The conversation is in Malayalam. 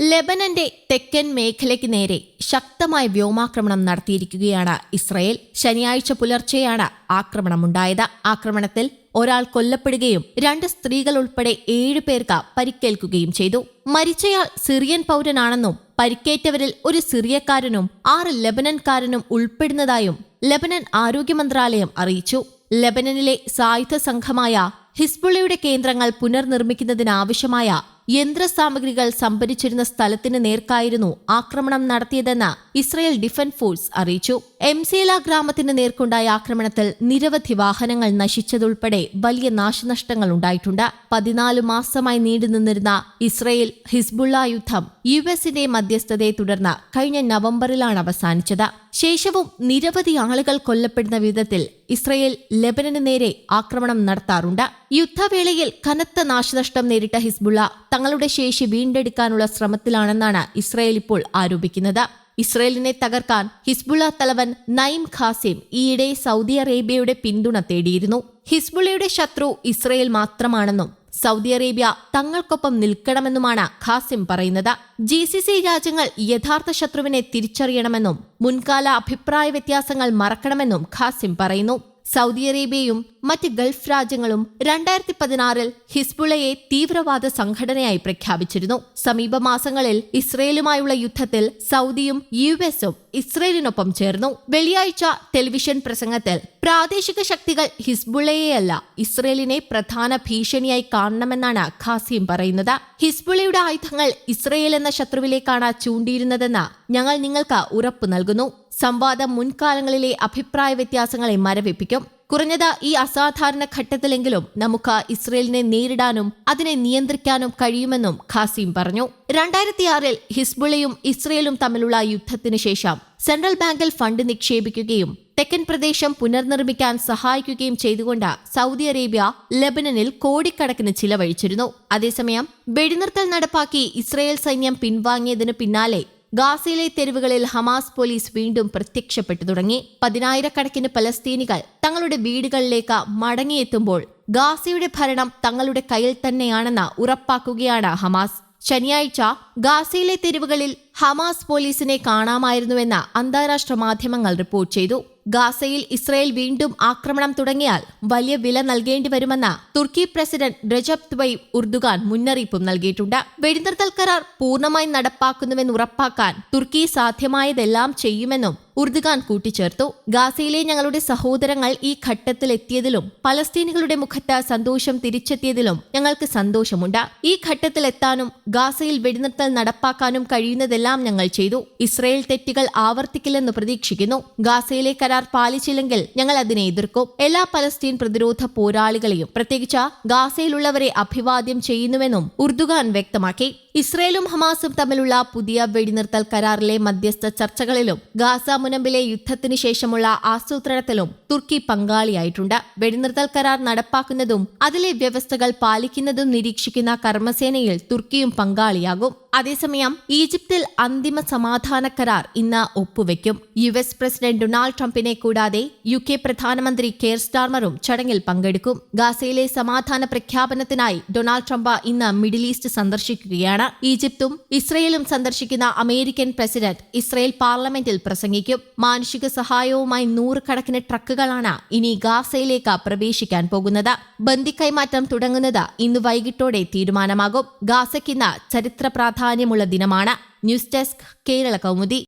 ലെബനന്റെ തെക്കൻ മേഖലയ്ക്ക് നേരെ ശക്തമായ വ്യോമാക്രമണം നടത്തിയിരിക്കുകയാണ് ഇസ്രയേൽ. ശനിയാഴ്ച പുലർച്ചെയാണ് ആക്രമണമുണ്ടായത്. ആക്രമണത്തിൽ ഒരാൾ കൊല്ലപ്പെടുകയും രണ്ട് സ്ത്രീകൾ ഉൾപ്പെടെ ഏഴ് പേർക്ക് പരിക്കേൽക്കുകയും ചെയ്തു. മരിച്ചയാൾ സിറിയൻ പൗരനാണെന്നും പരിക്കേറ്റവരിൽ ഒരു സിറിയക്കാരനും ആറ് ലെബനൻകാരനും ഉൾപ്പെടുന്നതായും ലെബനൻ ആരോഗ്യ മന്ത്രാലയം അറിയിച്ചു. ലെബനനിലെ സായുധ സംഘമായ ഹിസ്ബുള്ളയുടെ കേന്ദ്രങ്ങൾ പുനർനിർമ്മിക്കുന്നതിനാവശ്യമായ യന്ത്രസാമഗ്രികൾ സംഭരിച്ചിരുന്ന സ്ഥലത്തിന് നേർക്കായിരുന്നു ആക്രമണം നടത്തിയതെന്ന് ഇസ്രയേൽ ഡിഫൻസ് ഫോഴ്സ് അറിയിച്ചു. എംസേല ഗ്രാമത്തിന് നേർക്കുണ്ടായ ആക്രമണത്തിൽ നിരവധി വാഹനങ്ങൾ നശിച്ചതുൾപ്പെടെ വലിയ നാശനഷ്ടങ്ങൾ ഉണ്ടായിട്ടുണ്ട്. പതിനാല് മാസമായി നീണ്ടുനിന്നിരുന്ന ഇസ്രയേൽ ഹിസ്ബുള്ള യുദ്ധം യു എസിന്റെ മധ്യസ്ഥതയെ തുടർന്ന് കഴിഞ്ഞ നവംബറിലാണ് അവസാനിച്ചത്. ശേഷവും നിരവധി ആളുകൾ കൊല്ലപ്പെടുന്ന വിധത്തിൽ ഇസ്രയേൽ ലെബനന് നേരെ ആക്രമണം നടത്താറുണ്ട്. യുദ്ധവേളയിൽ കനത്ത നാശനഷ്ടം നേരിട്ട ഹിസ്ബുള്ള തങ്ങളുടെ ശേഷി വീണ്ടെടുക്കാനുള്ള ശ്രമത്തിലാണെന്നാണ് ഇസ്രയേൽ ഇപ്പോൾ ആരോപിക്കുന്നത്. ഇസ്രയേലിനെ തകർക്കാൻ ഹിസ്ബുള്ള തലവൻ നൈം ഖാസിം ഈയിടെ സൗദി അറേബ്യയുടെ പിന്തുണ തേടിയിരുന്നു. ഹിസ്ബുള്ളയുടെ ശത്രു ഇസ്രയേൽ മാത്രമാണെന്നും സൗദി അറേബ്യ തങ്ങൾക്കൊപ്പം നിൽക്കണമെന്നുമാണ് ഖാസിം പറയുന്നത്. ജി സി സി രാജ്യങ്ങൾ യഥാർത്ഥ ശത്രുവിനെ തിരിച്ചറിയണമെന്നും മുൻകാല അഭിപ്രായ വ്യത്യാസങ്ങൾ മറക്കണമെന്നും ഖാസിം പറയുന്നു. സൗദി അറേബ്യയും മറ്റ് ഗൾഫ് രാജ്യങ്ങളും രണ്ടായിരത്തി പതിനാറിൽ ഹിസ്ബുളയെ തീവ്രവാദ സംഘടനയായി പ്രഖ്യാപിച്ചിരുന്നു. സമീപ മാസങ്ങളിൽ ഇസ്രയേലുമായുള്ള യുദ്ധത്തിൽ സൗദിയും യു എസും ഇസ്രയേലിനൊപ്പം ചേർന്നു. വെള്ളിയാഴ്ച ടെലിവിഷൻ പ്രസംഗത്തിൽ പ്രാദേശിക ശക്തികൾ ഹിസ്ബുളയെയല്ല ഇസ്രയേലിനെ പ്രധാന ഭീഷണിയായി കാണണമെന്നാണ് ഖാസിം പറയുന്നത്. ഹിസ്ബുളയുടെ ആയുധങ്ങൾ ഇസ്രയേൽ എന്ന ശത്രുവിലേക്കാണ് ചൂണ്ടിയിരുന്നതെന്ന് ഞങ്ങൾ നിങ്ങൾക്ക് ഉറപ്പു നൽകുന്നു. സംവാദം മുൻകാലങ്ങളിലെ അഭിപ്രായ വ്യത്യാസങ്ങളെ മരവിപ്പിക്കും. കുറഞ്ഞത് ഈ അസാധാരണ ഘട്ടത്തിലെങ്കിലും നമുക്ക് ഇസ്രയേലിനെ നേരിടാനും അതിനെ നിയന്ത്രിക്കാനും കഴിയുമെന്നും ഖാസിം പറഞ്ഞു. രണ്ടായിരത്തിയാറിൽ ഹിസ്ബുളയും ഇസ്രയേലും തമ്മിലുള്ള യുദ്ധത്തിന് ശേഷം സെൻട്രൽ ബാങ്കിൽ ഫണ്ട് നിക്ഷേപിക്കുകയും തെക്കൻ പ്രദേശം പുനർനിർമ്മിക്കാൻ സഹായിക്കുകയും ചെയ്തുകൊണ്ട് സൗദി അറേബ്യ ലെബനനിൽ കോടിക്കണക്കിന് ചിലവഴിച്ചിരുന്നു. അതേസമയം വെടിനിർത്തൽ നടപ്പാക്കി ഇസ്രയേൽ സൈന്യം പിൻവാങ്ങിയതിനു പിന്നാലെ ഗാസയിലെ തെരുവുകളിൽ ഹമാസ് പോലീസ് വീണ്ടും പ്രത്യക്ഷപ്പെട്ടു തുടങ്ങി. പതിനായിരക്കണക്കിന് പലസ്തീനികൾ തങ്ങളുടെ വീടുകളിലേക്ക് മടങ്ങിയെത്തുമ്പോൾ ഗാസയുടെ ഭരണം തങ്ങളുടെ കയ്യിൽ തന്നെയാണെന്ന് ഉറപ്പാക്കുകയാണ് ഹമാസ്. ശനിയാഴ്ച ഗാസയിലെ തെരുവുകളിൽ ഹമാസ് പോലീസിനെ കാണാമായിരുന്നുവെന്ന് അന്താരാഷ്ട്ര മാധ്യമങ്ങൾ റിപ്പോർട്ട് ചെയ്തു. ഗാസയിൽ ഇസ്രയേൽ വീണ്ടും ആക്രമണം തുടങ്ങിയാൽ വലിയ വില നൽകേണ്ടി വരുമെന്ന് തുർക്കി പ്രസിഡന്റ് രജബ് ത്വയ് ഉർദുഗാൻ മുന്നറിയിപ്പും നൽകിയിട്ടുണ്ട്. വെടിനിർത്തൽ കരാർ പൂർണമായി നടപ്പാക്കുന്നുവെന്ന് ഉറപ്പാക്കാൻ തുർക്കി സാധ്യമായതെല്ലാം ചെയ്യുമെന്നും ഉർദുഗാൻ കൂട്ടിച്ചേർത്തു. ഗാസയിലെ ഞങ്ങളുടെ സഹോദരങ്ങൾ ഈ ഘട്ടത്തിലെത്തിയതിലും പലസ്തീനികളുടെ മുഖത്ത് സന്തോഷം തിരിച്ചെത്തിയതിലും ഞങ്ങൾക്ക് സന്തോഷമുണ്ട്. ഈ ഘട്ടത്തിലെത്താനും ഗാസയിൽ വെടിനിർത്തൽ നടപ്പാക്കാനും കഴിയുന്നതെല്ലാം ഞങ്ങൾ ചെയ്തു. ഇസ്രയേൽ തെറ്റുകൾ ആവർത്തിക്കില്ലെന്ന് പ്രതീക്ഷിക്കുന്നു. ഗാസയിലെ കരാർ പാലിച്ചില്ലെങ്കിൽ ഞങ്ങൾ അതിനെ എതിർക്കും. എല്ലാ പലസ്തീൻ പ്രതിരോധ പോരാളികളെയും പ്രത്യേകിച്ച് ഗാസയിലുള്ളവരെ അഭിവാദ്യം ചെയ്യുന്നുവെന്നും ഉർദുഖാൻ വ്യക്തമാക്കി. ഇസ്രയേലും ഹമാസും തമ്മിലുള്ള പുതിയ വെടിനിർത്തൽ കരാറിലെ മധ്യസ്ഥ ചർച്ചകളിലും ഗാസ മുനമ്പിലെ യുദ്ധത്തിന് ശേഷമുള്ള ആസൂത്രണത്തിലും തുർക്കി പങ്കാളിയായിട്ടുണ്ട്. വെടിനിർത്തൽ കരാർ നടപ്പാക്കുന്നതും അതിലെ വ്യവസ്ഥകൾ പാലിക്കുന്നതും നിരീക്ഷിക്കുന്ന കർമ്മസേനയിൽ തുർക്കിയും പങ്കാളിയാകും. അതേസമയം ഈജിപ്തിൽ അന്തിമ സമാധാന കരാർ ഇന്ന് ഒപ്പുവെക്കും. യു എസ് പ്രസിഡന്റ് ഡൊണാൾഡ് ട്രംപിനെ കൂടാതെ യു കെ പ്രധാനമന്ത്രി കെയർ സ്റ്റാർമറും ചടങ്ങിൽ പങ്കെടുക്കും. ഗാസയിലെ സമാധാന പ്രഖ്യാപനത്തിനായി ഡൊണാൾഡ് ട്രംപ് ഇന്ന് മിഡിൽ ഈസ്റ്റ് സന്ദർശിക്കുകയാണ്. ഈജിപ്തും ഇസ്രയേലും സന്ദർശിക്കുന്ന അമേരിക്കൻ പ്രസിഡന്റ് ഇസ്രയേൽ പാർലമെന്റിൽ പ്രസംഗിക്കും. മാനുഷിക സഹായവുമായി നൂറുകണക്കിന് ട്രക്കുകളാണ് ഇനി ഗാസയിലേക്ക് പ്രവേശിക്കാൻ പോകുന്നത്. ബന്ദി കൈമാറ്റം തുടങ്ങുന്നത് ഇന്ന് വൈകിട്ടോടെ തീരുമാനമാകും. ഗാസയ്ക്കിന്ന് ചരിത്ര പ്രാധാന്യമുള്ള ദിനമാണ് ന്യൂസ് ഡെസ്ക് കേരള കൗമുദി.